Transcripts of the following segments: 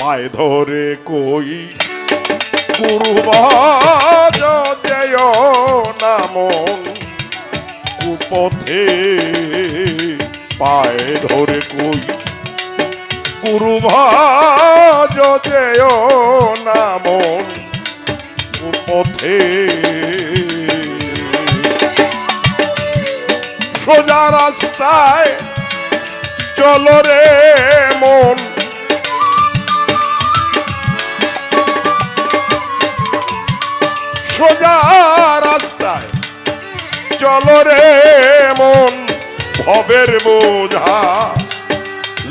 পায়ে ধরে কই? গুরু যেয় না মন। কুপথে পায়ে ধরে কই? গুরু ভাজ যেয় না কুপথে সোজা রাস্তায় চলো রে মন। সোজা রাস্তায়। চলো রে মন, ভবের বোঝা।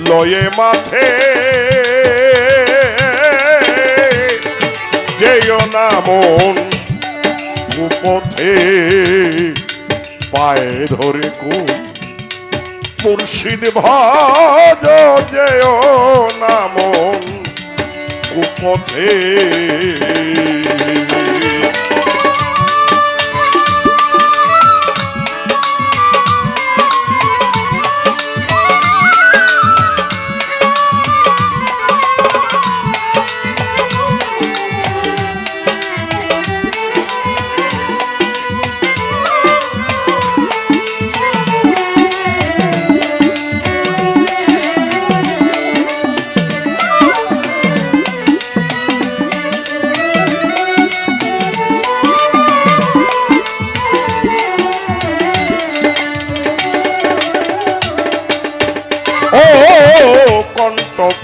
লয়ে মাথে যেও না মন কুপথে পায়ে ধরে কোন মুর্শিদ ভাজ, যেও না মন কুপথে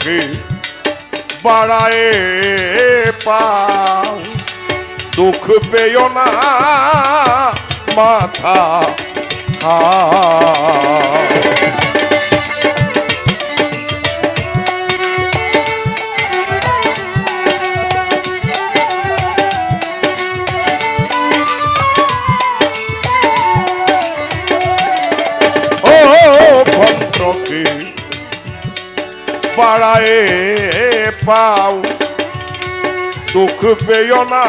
কণ্ঠকে বাড়ায় পাও দুঃখ পেও না মাথা খাও। বাড়ায় পাও। দুঃখ পেও না,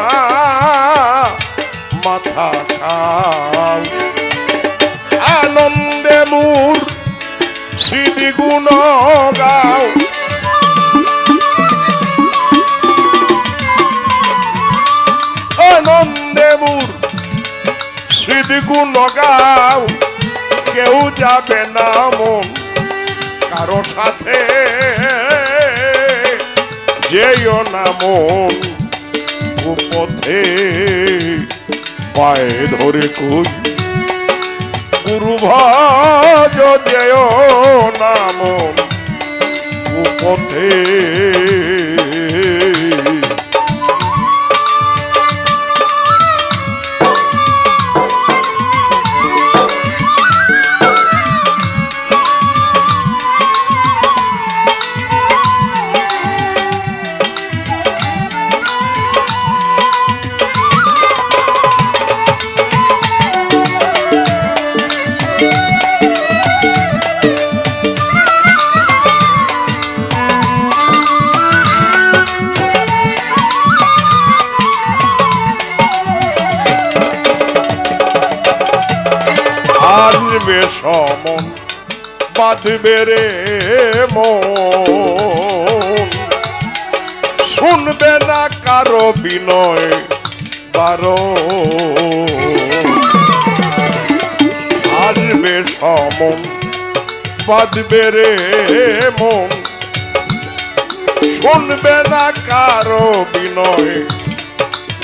মাথা খাও। আনন্দে মূর স্মৃতি গাও। আনন্দে মূর স্মৃতি গাও। কেউ যাবে না মন কারও সাথে। যেও না মন কুপথে পায়ে ধরে কই। গুরু ভাজ যেও না মন কুপথে আসবে সমন, বাঁধবে রে মন। শুনবে না কারও বিনয়, বারো। আসবে সমন, বাঁধবে রে মন। শুনবে না কারও বিনয়,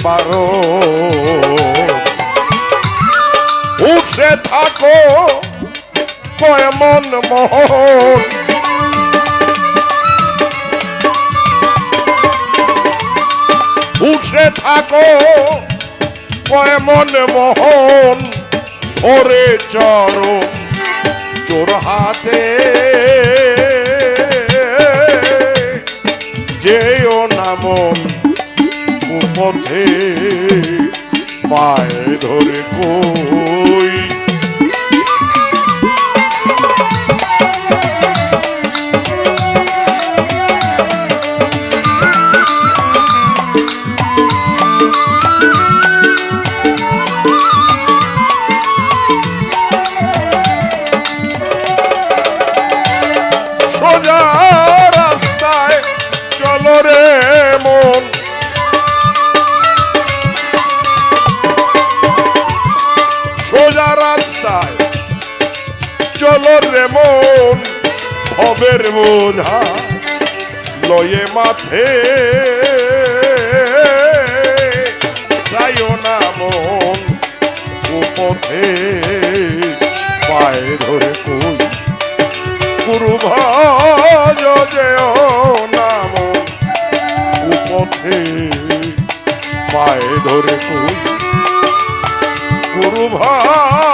বারো। উঠে থাকো কয়মন মোহন। উঠে থাকো কয়মন মোহন ওরে চরণ চোর হাতে। যেও নামন কুপথে পায়ে ধরে কই? রে মন ভবের বোঝা, লয়ে মাথে যাইও না মন কুপথে পায়ে ধরে কই। গুরু ভজ, যেও কুপথে পায়ে ধরে কই। গুরু ভজ